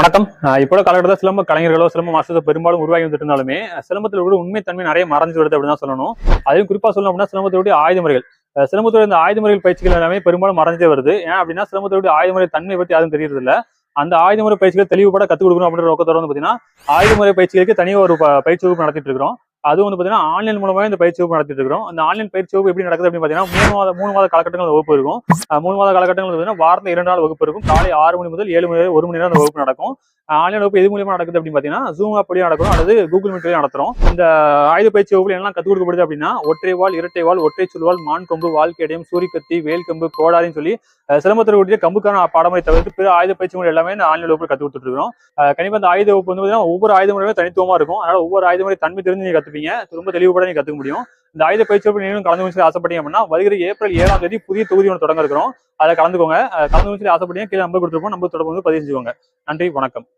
வணக்கம். இப்போ காலகட்டத்தில் சிலம்ப கலைஞர்களோ சிலம்ப மாஸ்டர்ஸோ பெரும்பாலும் உருவாகி வந்துட்டு இருந்தாலுமே சிலம்பத்தில் கூட உண்மைத்தன்மை நிறைய மறைஞ்சு வருது அப்படின்னு தான் சொல்லணும். அதையும் குறிப்பா சொல்லணும் அப்படின்னா சிலம்பத்தினுடைய ஆயுத முறைகள் சிலம்பத்துடைய சிலம்பத்தோட இந்த ஆயுத முறைகள் பயிற்சிகள் எல்லாமே பெரும்பாலும் மறைஞ்சே வருது. ஏன் அப்படின்னா சிலம்பத்தினுடைய ஆயுத முறை தன்மை பற்றி யாரும் தெரியறது இல்ல அந்த ஆயுத முறை பயிற்சிகள் தெளிவுபட கத்துக் கொடுக்கணும் அப்படின்ற நோக்கத்தோட வந்து பாத்தீங்கன்னா ஆயுத முறை பயிற்சிகளுக்கு தனியாக ஒரு பயிற்சி வகுப்பு நடத்திட்டு இருக்கிறோம். அதுவும் வந்து பாத்தீங்கன்னா ஆன்லைன் மூலமா இந்த பயிற்சி வகுப்பு நடத்திட்டு இருக்கிறோம். அந்த ஆன்லைன் பயிற்சி வகுப்பு எப்படி நடக்குது அப்படின்னு பாத்தீங்கன்னா மூணு மாத மூணு மாத காலகட்டங்கள் வகுப்பு இருக்கும். மூணு மாத காலகட்டங்கள் பார்த்தீங்கன்னா வாரத்தில் இரண்டு நாள் வகுப்பு இருக்கும். காலை ஆறு மணி முதல் ஏழு மணி ஒரு மணி நேரம் அந்த வகுப்பு நடக்கும். ஆன்லைன் வகுப்பு எது மூலியமா நடக்குது அப்படின்னு பாத்தீங்கன்னா ஜூம் அப்படியே நடக்கும் அல்லது கூகுள் மீட் நடத்துறோம். இந்த ஆயுத பயிற்சி வகுப்புல எல்லாம் கத்துக் கொடுக்கப்படுது அப்படின்னா ஒற்றை வால் இரட்டை வால் ஒற்றை சொல்வால் மான் கொம்பு வாழ்க்கையடையும் சூரிய கத்தி வேல் கம்பு கோடாரின்னு சொல்லி அஹ் சிலம்பத்தில் கூடிய கம்புக்கான பாடமுறை தவிர்த்து பிற ஆயுத பயிற்சி முறை எல்லாமே இந்த ஆன்லைன் வகுப்பு கத்து கொடுத்துட்டு இருக்கோம் அஹ் கண்டிப்பா இந்த ஆயுத வகுப்பு வந்து பாத்தீங்கன்னா ஒவ்வொரு ஆயுத முறையுமே தனித்துவமா இருக்கும். அதனால ஒவ்வொரு ஆயுத முறை தன்மை தெரிஞ்சு நீங்க கற்றுப்பீங்க ரொம்ப தெளிவுபட நீங்க கத்துக்க முடியும். இந்த ஆயுத பயிற்சி நீங்களும் கலந்து முடிச்சு ஆசைப்பட்டீங்க அப்படின்னா வருகிற ஏப்ரல் ஏழாம் தேதி புதிய தொகுதி ஒன்று தொடங்க இருக்கிறோம். அதை கலந்துக்கோங்க. கலந்து முடிச்சு ஆசைப்பட்டீங்க கீழே நம்பர் கொடுத்துருப்போம். நம்பர் தொடர்பு வந்து பதிவு செஞ்சுக்கோங்க. நன்றி வணக்கம்.